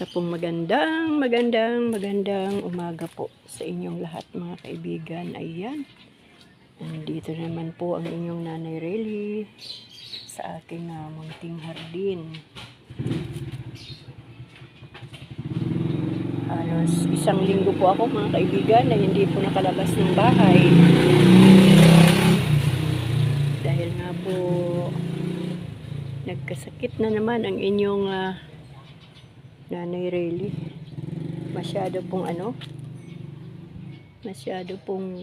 Isa pong magandang, magandang, magandang umaga po sa inyong lahat mga kaibigan. Ayan. Nandito naman po ang inyong nanay Relly sa aking uh, munting hardin. Halos isang linggo po ako mga kaibigan na hindi po nakalabas ng bahay. Dahil nga po nagkasakit na naman ang inyong ah, Nanay Rayleigh. Masyado pong ano, masyado pong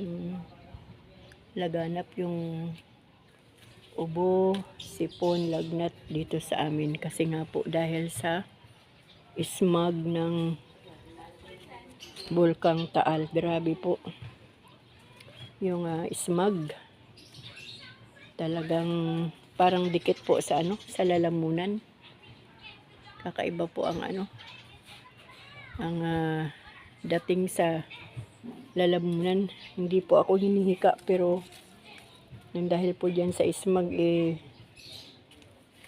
laganap yung ubo, sipon, lagnat dito sa amin. Kasi nga po dahil sa smog ng Bulkang Taal. Grabe po. Yung ah, smog. Talagang parang dikit po sa ano, sa lalamunan kakaiba po ang ano ang ah, dating sa lalamunan. Hindi po ako hinihika pero nang dahil po dyan sa ismag eh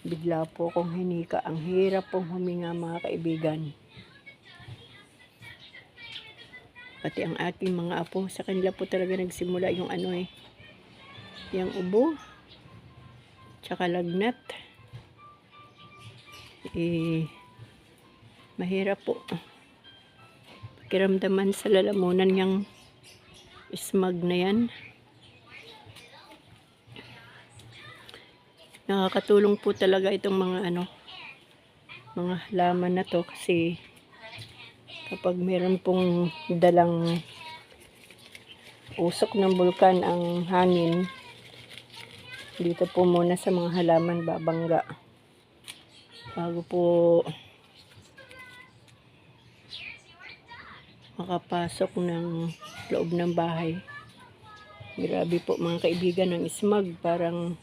bigla po akong hinika ang hirap pong huminga mga kaibigan. Pati ang aking mga apo sa kanila po talaga nagsimula yung ano eh yung ubo tsaka lagnat eh, mahirap po. Pakiramdaman sa lalamunan yung smog na yan. Nakakatulong po talaga itong mga ano, mga halaman na to kasi kapag meron pong dalang usok ng bulkan ang hangin, dito po muna sa mga halaman babangga bago po makapasok ng loob ng bahay. Grabe po mga kaibigan ng smog, parang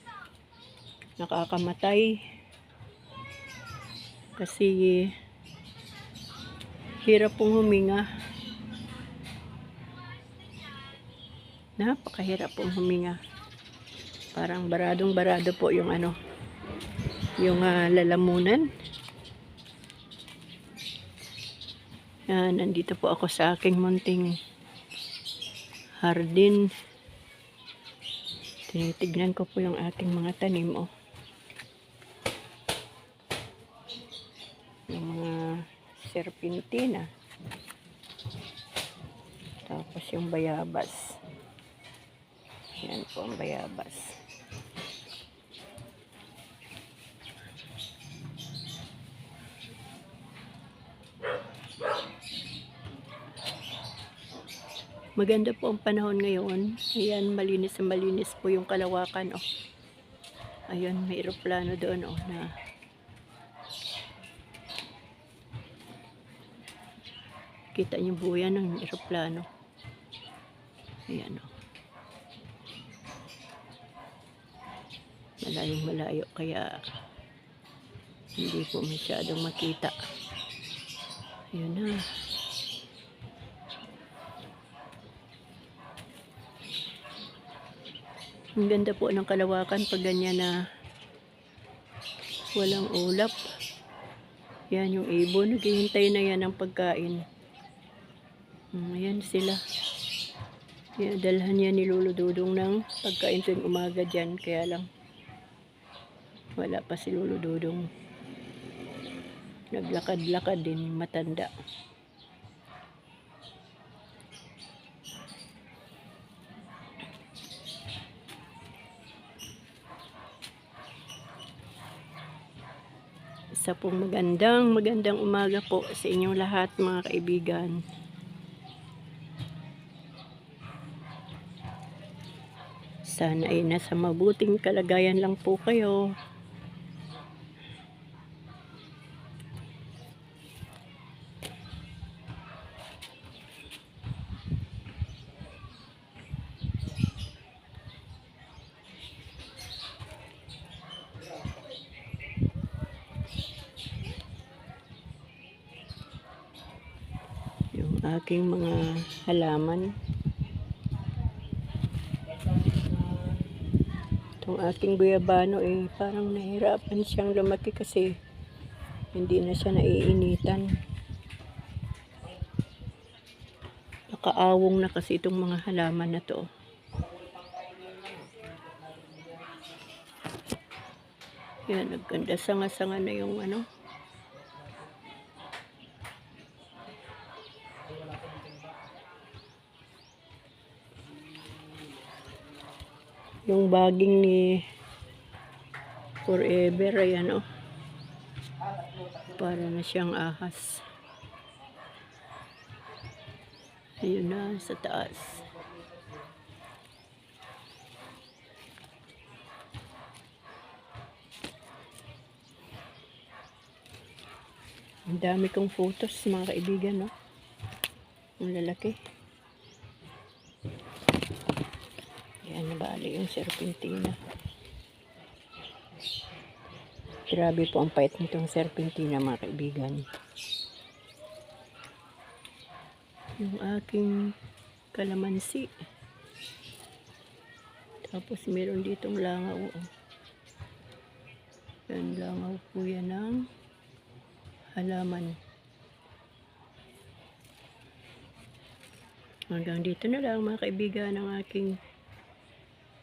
nakakamatay. Kasi hirap pong huminga. Napakahirap pong huminga. Parang baradong barado po yung ano, yung ah, lalamunan. Yan, nandito po ako sa aking munting hardin. Tinitignan ko po yung aking mga tanim, oh. Yung mga serpentina. Tapos yung bayabas. Yan po ang bayabas. Maganda po ang panahon ngayon. Ayan, malinis na malinis po yung kalawakan. Oh. Ayun, may aeroplano doon oh, na kita niyo yan ng aeroplano. Ayan oh. Malayong malayo kaya hindi po masyadong makita. Ayun na. Ang ganda po ng kalawakan pag ganyan na walang ulap. Yan yung ibon. Naghihintay na yan ng pagkain. Hmm, Ayan sila. Kaya dalhan yan ni Lolo Dudong ng pagkain tuwing umaga dyan. Kaya lang wala pa si Lolo Dudong. Naglakad-lakad din matanda. Isa pong magandang, magandang umaga po sa inyong lahat mga kaibigan. Sana ay nasa mabuting kalagayan lang po kayo. aking mga halaman. Itong aking guyabano eh parang nahirapan siyang lumaki kasi hindi na siya naiinitan. Nakaawong na kasi itong mga halaman na to. Yan, nagganda sanga-sanga na yung ano. Yung baging ni Forever, ayan oh. Para na siyang ahas. Ayun na, sa taas. Ang dami kong photos, mga kaibigan, no? Ang lalaki. Nabali yung serpentina. Grabe po ang pait nitong serpentina, mga kaibigan. Yung aking kalamansi. Tapos meron ditong langaw. oh. Yan, langaw po yan ng halaman. Hanggang dito na lang mga kaibigan ng aking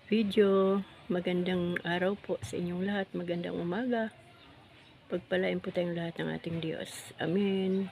video. Magandang araw po sa inyong lahat. Magandang umaga. Pagpalain po tayong lahat ng ating Diyos. Amen.